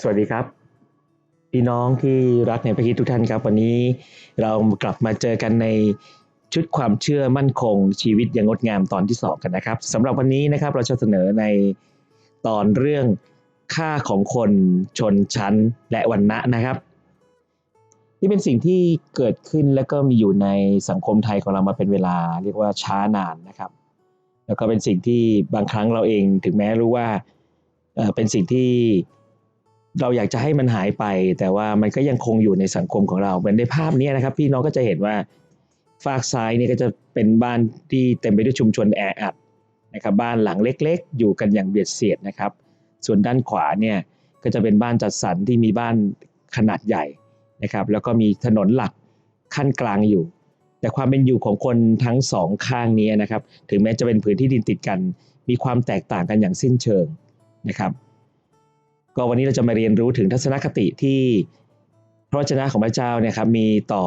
สวัสดีครับพี่น้องที่รักในพระคริสต์ทุกท่านครับ วันนี้เรากลับมาเจอกันในชุดความเชื่อมั่นคง ชีวิตย่างงดงามตอนที่สองกันนะครับสำหรับวันนี้นะครับเราจะเสนอในตอนเรื่องค่าของคนชนชั้นและวรรณะนะครับนี่เป็นสิ่งที่เกิดขึ้นและก็มีอยู่ในสังคมไทยของเรามาเป็นเวลา เรียกว่าช้านานนะครับ แล้วก็เป็นสิ่งที่บางครั้งเราเองถึงแม้รู้ว่าเป็นสิ่งที่ เราอยากจะให้มันหายไป แต่ว่ามันก็ยังคงอยู่ในสังคมของเราเหมือนในภาพนี้นะครับ พี่น้องก็จะเห็นว่าฝากซ้ายนี่ก็จะเป็นบ้านที่เต็มไปด้วยชุมชนแออัดนะครับบ้านหลังเล็กๆ อยู่กันอย่างเบียดเสียดนะครับ ส่วนด้านขวาเนี่ยก็จะเป็นบ้านจัดสรรที่มีบ้านขนาดใหญ่นะครับแล้วก็มีถนนหลักขั้นกลางอยู่ แต่ความเป็นอยู่ของคนทั้งสองข้างนี้นะครับ ถึงแม้จะเป็นพื้นที่ดินติดกัน มีความแตกต่างกันอย่างสิ้นเชิงนะครับ ก็วันนี้เราจะมาเรียนรู้ถึงทัศนคติที่พระวจนะของพระเจ้าเนี่ยครับมีต่อ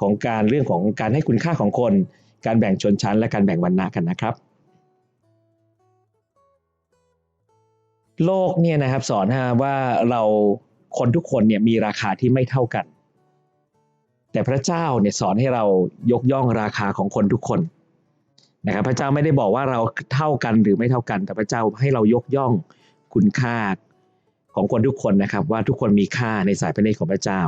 ของการเรื่องของการให้คุณค่าของคน การแบ่งชนชั้น และการแบ่งวรรณะกันนะครับ โลกเนี่ยนะครับสอนฮะว่าเราคนทุกคนเนี่ยมีราคาที่ไม่เท่ากัน แต่พระเจ้าเนี่ยสอนให้เรายกย่องราคาของคนทุกคนนะครับพระเจ้าไม่ได้บอกว่าเราเท่ากันหรือไม่เท่ากัน แต่พระเจ้าให้เรายกย่องคุณค่า ของคนทุกคนนะครับ ว่าทุกคนมีค่าในสายพระเนตรของพระเจ้า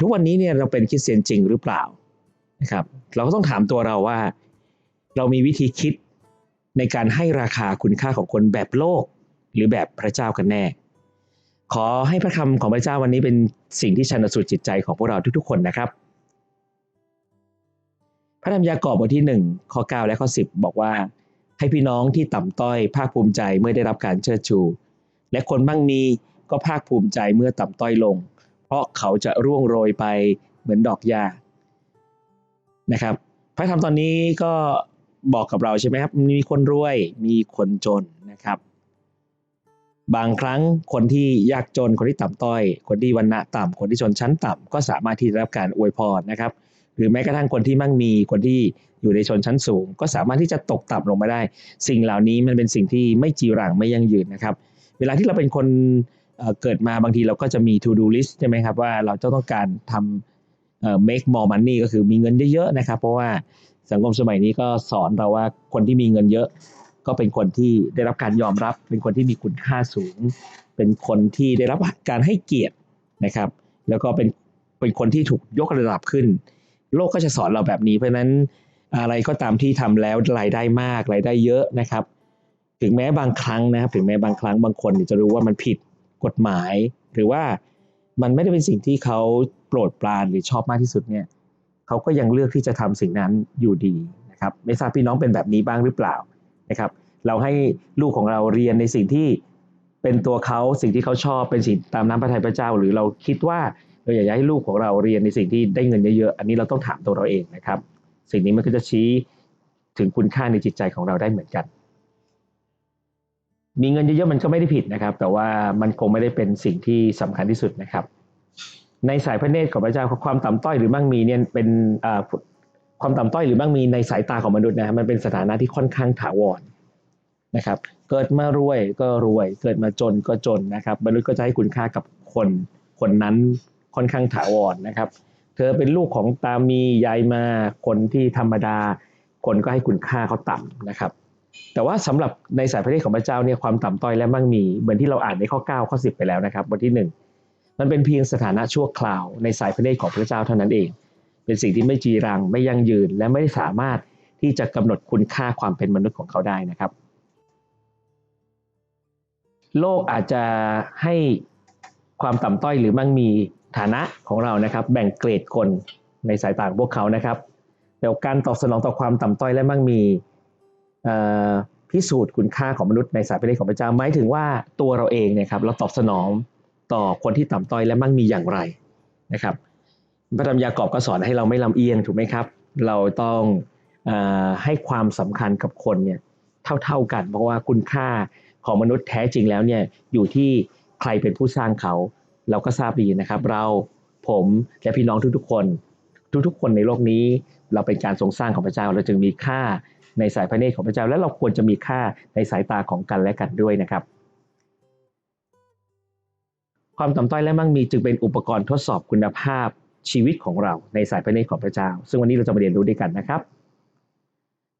ทุกวันนี้เนี่ยเราเป็นคริสเตียนจริงหรือเปล่านะครับ เราก็ต้องถามตัวเราว่า เรามีวิธีคิดในการให้ราคาคุณค่าของคนแบบโลก หรือแบบพระเจ้ากันแน่ ขอให้พระคำของพระเจ้าวันนี้เป็นสิ่งที่ชันสูตรจิตใจของพวกเราทุกๆ คนนะครับ พระธรรมยากอบบทที่1ข้อ9และข้อ10 บอกว่าให้พี่น้องที่ต่ำต้อยภาคภูมิใจเมื่อได้รับการเชิดชู และคนมั่งมีก็ภาคภูมิใจเมื่อต่ำต้อยลง เพราะเขาจะร่วงโรยไปเหมือนดอกหญ้านะครับ พระธรรมตอนนี้ก็บอกกับเราใช่ไหมครับมีคนรวยมีคนจนนะครับ บางครั้งคนที่ยากจนคนที่ต่ำต้อย คนที่วรรณะต่ำคนที่ชนชั้นต่ำก็สามารถที่จะรับการอวยพรนะครับ หรือแม้กระทั่งคนที่มั่งมีคนที่อยู่ในชนชั้นสูง ก็สามารถที่จะตกต่ำลงมาได้ สิ่งเหล่านี้มันเป็นสิ่งที่ไม่จีรังไม่ยั่งยืนนะครับ เวลาที่เราเป็นคนเเกิดมาบางทีเราก็จะมี to do list ใช่ไหมครับว่าเราจะต้องการทำ make more money ก็คือมีเงินเยอะๆนะครับ เพราะว่าสังคมสมัยนี้ก็สอนเราว่าคนที่มีเงินเยอะ ก็เป็นคนที่ได้รับการยอมรับ เป็นคนที่มีคุณค่าสูง เป็นคนที่ได้รับการให้เกียรตินะครับ แล้วก็เป็นเป็นคนที่ถูกยกระดับขึ้น โลกก็จะสอนเราแบบนี้เพราะฉะนั้นอะไรก็ตามที่ทำแล้วรายได้มากรายได้เยอะนะครับ ถึงแม้บางครั้งนะครับถึงแม้บางครั้งบางคนจะรู้ว่ามันผิดกฎหมาย หรือว่ามันไม่ได้เป็นสิ่งที่เขาโปรดปรานหรือชอบมากที่สุดเนี่ยเขาก็ยังเลือกที่จะทำสิ่งนั้นอยู่ดีนะครับไม่ทราบพี่น้องเป็นแบบนี้บ้างหรือเปล่านะครับ เราให้ลูกของเราเรียนในสิ่งที่เป็นตัวเขาสิ่งที่เขาชอบเป็นสิ่งตามน้ำพระทัยพระเจ้า หรือเราคิดว่าเราอยากจะให้ลูกของเราเรียนในสิ่งที่ได้เงินเยอะๆอันนี้เราต้องถามตัวเราเองนะครับ สิ่งนี้มันก็จะชี้ถึงคุณค่าในจิตใจของเราได้เหมือนกัน มีเงินเยอะๆมันก็ไม่ได้ผิดนะครับ แต่ว่ามันคงไม่ได้เป็นสิ่งที่สำคัญที่สุดนะครับ ในสายพระเนตรของพระเจ้าความต่ำต้อยหรือมั่งมีเนี่ยเป็นความต่ำต้อยหรือมั่งมีในสายตาของมนุษย์นะมันเป็นสถานะที่ค่อนข้างถาวรนะครับ เกิดมารวยก็รวย เกิดมาจนก็จนนะครับมนุษย์ก็จะให้คุณค่ากับคนคนนั้นค่อนข้างถาวรนะครับ เธอเป็นลูกของตามียายมาคนที่ธรรมดา คนก็ให้คุณค่าเขาต่ำนะครับ แต่ว่าสำหรับในสายพระเนตรของพระเจ้าเนี่ยความต่ำต้อยและมั่งมี เหมือนที่เราอ่านในข้อ 9 ข้อ 10 ไปแล้วนะครับบทที่ 1 มันเป็นเพียงสถานะชั่วคราวในสายพระเนตรของพระเจ้าเท่านั้นเอง เป็นสิ่งที่ไม่จีรังไม่ยั่งยืน และไม่สามารถที่จะกำหนดคุณค่าความเป็นมนุษย์ของเขาได้นะครับ โลกอาจจะให้ความต่ำต้อยหรือมั่งมีฐานะของเรานะครับ แบ่งเกรดคนในสายตาของพวกเขานะครับแต่การตอบสนองต่อความต่ำต้อยและมั่งมี พิสูจน์คุณค่าของมนุษย์ในสายพระเนตรของพระเจ้าหมายถึงว่าตัวเราเองเนี่ยครับเราตอบสนองต่อคนที่ต่ำต้อยและมั่งมีอย่างไรนะครับ พระธรรมยากอบก็สอนให้เราไม่ลำเอียงถูกไหมครับ เราต้องอให้ความสำคัญกับคนเนี่ยเท่าๆกัน เพราะว่าคุณค่าของมนุษย์แท้จริงแล้วเนี่ยอยู่ที่ใครเป็นผู้สร้างเขา เราก็ทราบดีนะครับ เราผมและพี่น้องทุกๆคน ทุกๆคนในโลกนี้ เราเป็นการทรงสร้างของพระเจ้าเราจึงมีค่า ในสายพระเนตรของพระเจ้า และเราควรจะมีค่าในสายตาของกันและกันด้วยนะครับ ความต่ำต้อยและมั่งมีจึงเป็นอุปกรณ์ทดสอบคุณภาพชีวิตของเราในสายพระเนตรของพระเจ้า ซึ่งวันนี้เราจะมาเรียนรู้ด้วยกันนะครับ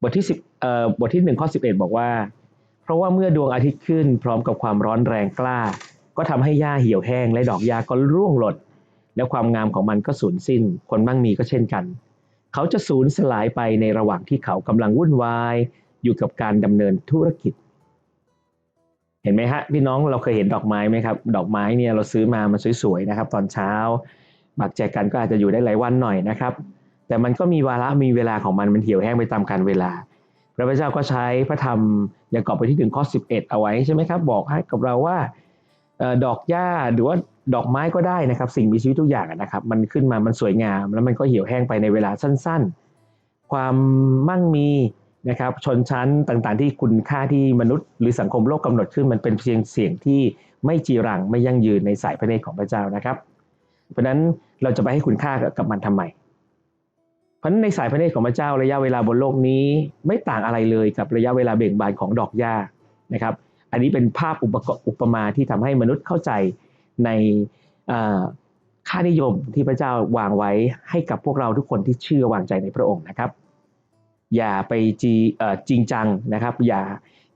บทที่10เอ่อบทที่1ข้อ11 บอกว่า เพราะว่าเมื่อดวงอาทิตย์ขึ้นพร้อมกับความร้อนแรงกล้า ก็ทำให้หญ้าเหี่ยวแห้งและดอกหญ้าก็ร่วงหล่นและความงามของมันก็สูญสิ้น คนมั่งมีก็เช่นกัน เขาจะสูญสลายไปในระหว่างที่เขากำลังวุ่นวาย อยู่กับการดำเนินธุรกิจ เห็นไหมฮะพี่น้องเราเคยเห็นดอกไม้ไหมครับ ดอกไม้เนี่ยเราซื้อมามันสวยๆนะครับ ตอนเช้าบักแจกันก็อาจจะอยู่ได้หลายวันหน่อยนะครับ แต่มันก็มีวาระมีเวลาของมันมันเหี่ยวแห้งไปตามกาลเวลา พระพุทธเจ้าก็ใช้พระธรรมอย่างกอบไปที่ถึงข้อ11 เอาไว้ใช่ไหมครับ บอกให้กับเราว่า ดอกหญ้าหรือว่าดอกไม้ก็ได้นะครับ สิ่งมีชีวิตทุกอย่างนะครับ มันขึ้นมามันสวยงาม แล้วมันก็เหี่ยวแห้งไปในเวลาสั้น ๆ ความมั่งมีนะครับชนชั้นต่างๆ ที่คุณค่าที่มนุษย์ หรือสังคมโลกกำหนดขึ้นมันเป็นเพียงเสียงที่ไม่จีรังไม่ยั่งยืนในสายพระเนตรของพระเจ้านะครับ เพราะนั้นเราจะไปให้คุณค่ากับมันทำไมเพราะฉะนั้นในสายพระเนตรของพระเจ้าระยะเวลาบนโลกนี้ ไม่ต่างอะไรเลยกับระยะเวลาเบ่งบานของดอกหญ้านะครับ อันนี้เป็นภาพอุปกอุปมาที่ทำให้มนุษย์เข้าใจในค่านิยมที่พระเจ้าวางไว้ให้กับพวกเราทุกคนที่เชื่อวางใจในพระองค์นะครับ อย่าไปจีจริงจังนะครับ อย่า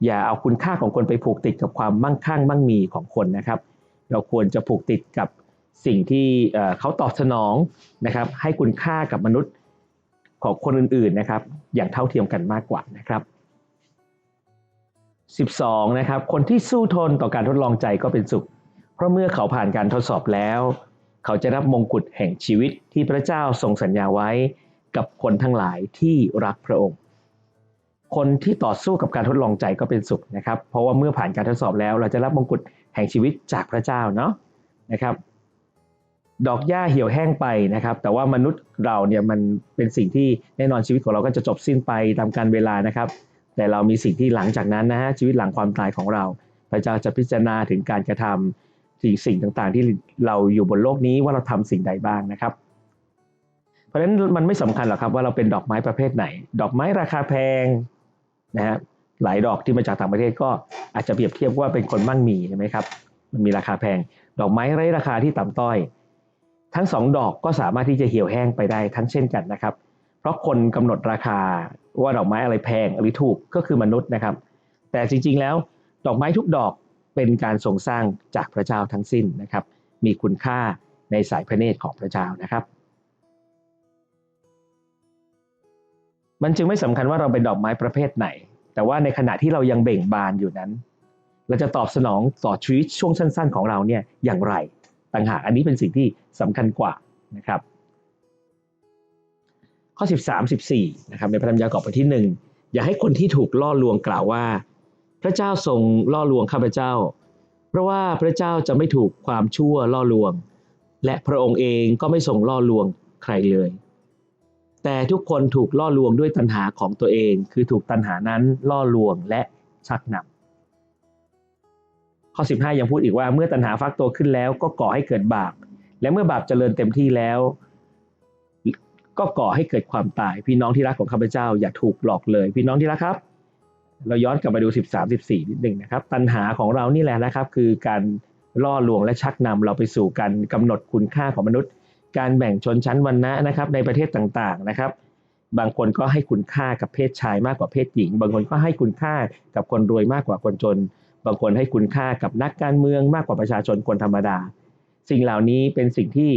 อย่าเอาคุณค่าของคนไปผูกติดกับความมั่งคั่งมั่งมีของคนนะครับ เราควรจะผูกติดกับสิ่งที่เอ่อเขาตอบสนองนะครับ ให้คุณค่ากับมนุษย์ของคนอื่นๆนะครับ อย่างเท่าเทียมกันมากกว่านะครับ 12 นะครับ คนที่สู้ทนต่อการทดลองใจก็เป็นสุข เพราะเมื่อเขาผ่านการทดสอบแล้ว เขาจะรับมงกุฎแห่งชีวิตที่พระเจ้าทรงสัญญาไว้กับคนทั้งหลายที่รักพระองค์ คนที่ต่อสู้กับการทดลองใจก็เป็นสุขนะครับ เพราะว่าเมื่อผ่านการทดสอบแล้ว เราจะรับมงกุฎแห่งชีวิตจากพระเจ้าเนาะนะครับ ดอกหญ้าเหี่ยวแห้งไปนะครับ แต่ว่ามนุษย์เราเนี่ยมันเป็นสิ่งที่แน่นอนชีวิตของเราก็จะจบสิ้นไปตามการเวลานะครับ แต่เรามีสิ่งที่หลังจากนั้นนะฮะชีวิตหลังความตายของเรา พระเจ้าจะพิจารณาถึงการกระทำสิ่งสิ่งต่างๆ ที่เราอยู่บนโลกนี้ว่าเราทำสิ่งใดบ้างนะครับ เพราะฉะนั้นมันไม่สำคัญหรอกครับว่าเราเป็นดอกไม้ประเภทไหน ดอกไม้ราคาแพงนะฮะหลายดอกที่มาจากต่างประเทศก็อาจจะเปรียบเทียบว่าเป็นคนมั่งมีใช่ไหมครับมันมีราคาแพง ดอกไม้ไร้ราคาที่ต่ำต้อย ทั้งสองดอกก็สามารถที่จะเหี่ยวแห้งไปได้ทั้งเช่นกันนะครับ เพราะคนกำหนดราคา ว่าดอกไม้อะไรแพงหรือถูกก็คือมนุษย์นะครับ แต่จริงๆแล้วดอกไม้ทุกดอกเป็นการทรงสร้างจากพระเจ้าทั้งสิ้นนะครับ มีคุณค่าในสายพระเนตรของพระเจ้านะครับ มันจึงไม่สำคัญว่าเราเป็นดอกไม้ประเภทไหน แต่ว่าในขณะที่เรายังเบ่งบานอยู่นั้น เราจะตอบสนองต่อชีวิตช่วงสั้น ๆ ของเราเนี่ยอย่างไร ต่างหากอันนี้เป็นสิ่งที่สำคัญกว่านะครับ ข้อ 13 14นะครับในพระธรรมยากอบบทที่ 1 อย่าให้คนที่ถูกล่อลวงกล่าวว่า พระเจ้าทรงล่อลวงข้าพเจ้า เพราะว่าพระเจ้าจะไม่ถูกความชั่วล่อลวง และพระองค์เองก็ไม่ทรงล่อลวงใครเลย แต่ทุกคนถูกล่อลวงด้วยตัณหาของตัวเอง คือถูกตัณหานั้นล่อลวงและชักนำข้อ 15 ยังพูดอีกว่าเมื่อตัณหาฟักตัวขึ้นแล้วก็ก่อให้เกิดบาปและเมื่อบาปเจริญเต็มที่แล้ว ก็ก่อให้เกิดความตาย พี่น้องที่รักของข้าพเจ้าอย่าถูกหลอกเลย พี่น้องที่รักครับ เราย้อนกลับมาดู 13 14 นิดหนึ่งนะครับ ตัณหาของเรานี่แหละนะครับ คือการล่อลวงและชักนำเราไปสู่การกำหนดคุณค่าของมนุษย์ การแบ่งชนชั้นวรรณะนะครับในประเทศต่างๆนะครับ บางคนก็ให้คุณค่ากับเพศชายมากกว่าเพศหญิง บางคนก็ให้คุณค่ากับคนรวยมากกว่าคนจน บางคนให้คุณค่ากับนักการเมืองมากกว่าประชาชนคนธรรมดา สิ่งเหล่านี้เป็นสิ่งที่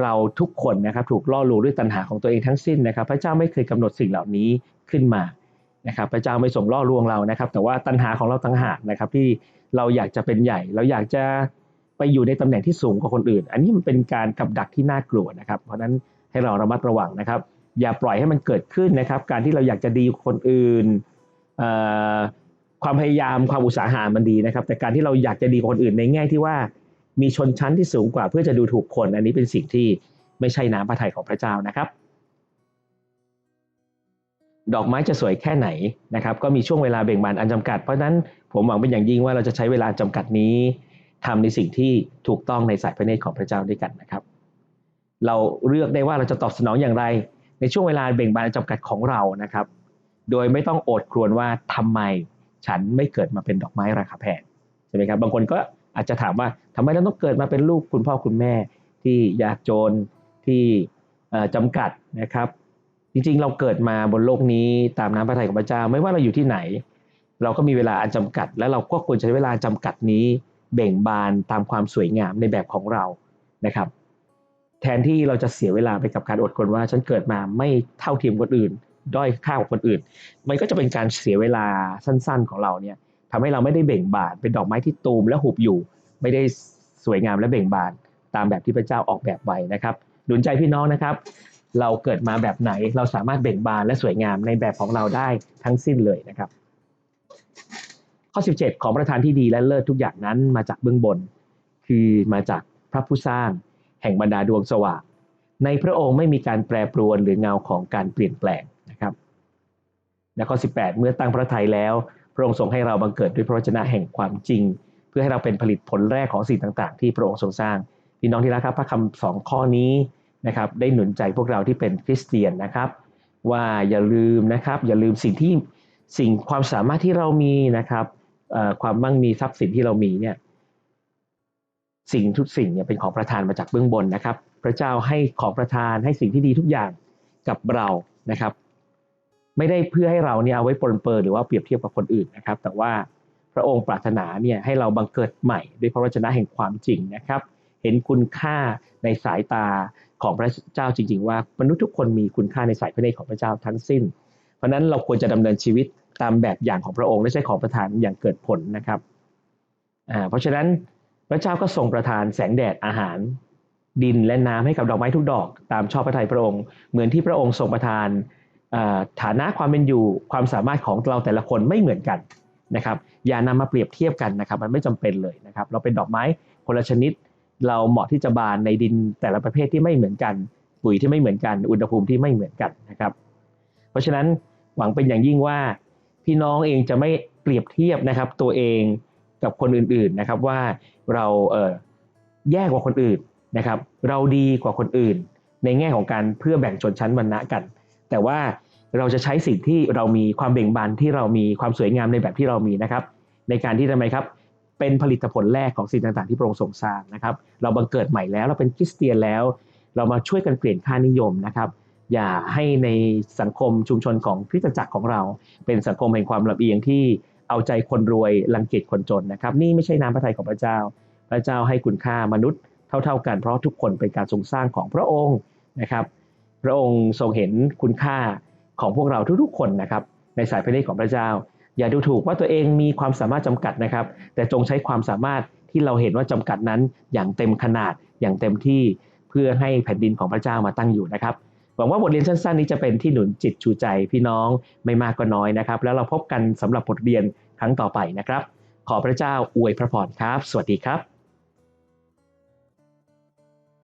เราทุกคนนะครับถูกล่อลวงด้วยตัณหาของตัวเองทั้งสิ้นนะครับ พระเจ้าไม่เคยกำหนดสิ่งเหล่านี้ขึ้นมานะครับ พระเจ้าไม่ส่งล่อลวงเรานะครับ แต่ว่าตัณหาของเราต่างหากนะครับ ที่เราอยากจะเป็นใหญ่ เราอยากจะไปอยู่ในตำแหน่งที่สูงกว่าคนอื่น อันนี้มันเป็นการกับดักที่น่ากลัวนะครับ เพราะฉะนั้นให้เราระมัดระวังนะครับ อย่าปล่อยให้มันเกิดขึ้นนะครับ การที่เราอยากจะดีกว่าคนอื่นเอ่อความพยายามความอุตสาหะมันดีนะครับ แต่การที่เราอยากจะดีกว่าคนอื่นในแง่ที่ว่า มีชนชั้นที่สูงกว่าเพื่อจะดูถูกคน อันนี้เป็นสิ่งที่ไม่ใช่น้ำพระทัยของพระเจ้านะครับ ดอกไม้จะสวยแค่ไหนนะครับ ก็มีช่วงเวลาเบ่งบานอันจำกัด เพราะฉะนั้นผมหวังเป็นอย่างยิ่งว่าเราจะใช้เวลาจำกัดนี้ทำในสิ่งที่ถูกต้องในสายพระเนตรของพระเจ้าด้วยกันนะครับ เราเลือกได้ว่าเราจะตอบสนองอย่างไร ในช่วงเวลาเบ่งบานอันจำกัดของเรานะครับ โดยไม่ต้องโอดครวญว่าทำไมฉันไม่เกิดมาเป็นดอกไม้ราคาแพงใช่ไหมครับบางคนก็ อาจจะถามว่าทำไมเราต้องเกิดมาเป็นลูกคุณพ่อคุณแม่ที่ยากจนที่เอ่อจำกัดนะครับ จริงๆ เราเกิดมาบนโลกนี้ตามน้ำพระทัยของพระเจ้าไม่ว่าเราอยู่ที่ไหน เราก็มีเวลาอันจำกัด และเราก็ควรใช้เวลาจำกัดนี้เบ่งบานตามความสวยงามในแบบของเรานะครับ แทนที่เราจะเสียเวลาไปกับการอดทนว่าฉันเกิดมาไม่เท่าเทียมคนอื่น ด้อยค่ากว่าคนอื่น มันก็จะเป็นการเสียเวลาสั้น ๆของเราเนี่ย ทำให้เราไม่ได้เบ่งบาน เป็นดอกไม้ที่ตูมและหุบอยู่ ไม่ได้สวยงามและเบ่งบาน ตามแบบที่พระเจ้าออกแบบไว้นะครับหนุนใจพี่น้องนะครับ เราเกิดมาแบบไหนเราสามารถเบ่งบานและสวยงามในแบบของเราได้ทั้งสิ้นเลยนะครับ ข้อ 17 ของประธานที่ดีและเลิศทุกอย่างนั้นมาจากเบื้องบน คือมาจากพระผู้สร้าง แห่งบรรดาดวงสว่างในพระองค์ไม่มีการแปรปรวนหรือเงาของการเปลี่ยนแปลงนะครับและข้อ 18 เมื่อตั้งพระทัยแล้ว พระองค์ทรงให้เราบังเกิดด้วยพระวจนะแห่งความจริง เพื่อให้เราเป็นผลิตผลแรกของสิ่งต่างๆ ที่พระองค์ทรงสร้างพี่น้องที่รักครับพระคำสองข้อนี้นะครับได้หนุนใจพวกเราที่เป็นคริสเตียนนะครับ ว่าอย่าลืมนะครับ อย่าลืมสิ่งที่สิ่งความสามารถที่เรามีนะครับความมั่งมีทรัพย์สินที่เรามีเนี่ยสิ่งทุกสิ่งเนี่ยเป็นของประทานมาจากเบื้องบนนะครับ พระเจ้าให้ของประทานให้สิ่งที่ดีทุกอย่างกับเรานะครับ ไม่ได้เพื่อให้เราเนี่ยเอาไว้ปนเปรอหรือว่าเปรียบเทียบกับคนอื่นนะครับ แต่ว่าพระองค์ปรารถนาเนี่ยให้เราบังเกิดใหม่ด้วยพระวจนะแห่งความจริงนะครับ เห็นคุณค่าในสายตาของพระเจ้าจริง ๆ ว่ามนุษย์ทุกคนมีคุณค่าในสายพระเนตรของพระเจ้าทั้งสิ้น เพราะนั้นเราควรจะดำเนินชีวิตตามแบบอย่างของพระองค์และใช้ของประทานอย่างเกิดผลนะครับอ่าเพราะฉะนั้นพระเจ้าก็ทรงประทานแสงแดดอาหาร ดินและน้ำให้กับดอกไม้ทุกดอก ตามชอบพระทัยพระองค์ เหมือนที่พระองค์ทรงประทาน ฐานะความเป็นอยู่ความสามารถของเราแต่ละคนไม่เหมือนกันนะครับอย่านำมาเปรียบเทียบกันนะครับ มันไม่จำเป็นเลยนะครับ เราเป็นดอกไม้คนละชนิด เราเหมาะที่จะบานในดินแต่ละประเภทที่ไม่เหมือนกันปุ๋ยที่ไม่เหมือนกัน อุณหภูมิที่ไม่เหมือนกันนะครับ เพราะฉะนั้นหวังเป็นอย่างยิ่งว่า พี่น้องเองจะไม่เปรียบเทียบนะครับ ตัวเองกับคนอื่นๆนะครับว่าเราเออแย่กว่าคนอื่นนะครับ เราดีกว่าคนอื่น ในแง่ของการเพื่อแบ่งชนชั้นวรรณะกัน แต่ว่าเราจะใช้สิ่งที่เรามีความเบ่งบานที่เรามีความสวยงามในแบบที่เรามีนะครับ ในการที่ทำไมครับ เป็นผลิตผลแรกของสิ่งต่างๆ ที่พระองค์ทรงสร้างนะครับ เราบังเกิดใหม่แล้วเราเป็นคริสเตียนแล้ว เรามาช่วยกันเปลี่ยนค่านิยมนะครับ อย่าให้ในสังคมชุมชนของคริสตจักรของเรา เป็นสังคมแห่งความลำเอียงที่เอาใจคนรวยรังเกียจคนจนนะครับ นี่ไม่ใช่น้ำพระทัยของพระเจ้า พระเจ้าให้คุณค่ามนุษย์เท่า ๆ กันเพราะทุกคนเป็นการทรงสร้างของพระองค์นะครับ พระองค์ทรงเห็นคุณค่าของพวกเราทุกๆคนนะครับในสายพระเนตรของพระเจ้า อย่าดูถูกว่าตัวเองมีความสามารถจำกัดนะครับ แต่จงใช้ความสามารถที่เราเห็นว่าจำกัดนั้น อย่างเต็มขนาดอย่างเต็มที่เพื่อให้แผ่นดินของพระเจ้ามาตั้งอยู่นะครับหวังว่าบทเรียนสั้นๆ นี้จะเป็นที่หนุนจิตชูใจพี่น้องไม่มากก็น้อยนะครับ แล้วเราพบกันสำหรับบทเรียนครั้งต่อไปนะครับ ขอพระเจ้าอวยพระพรครับ สวัสดีครับ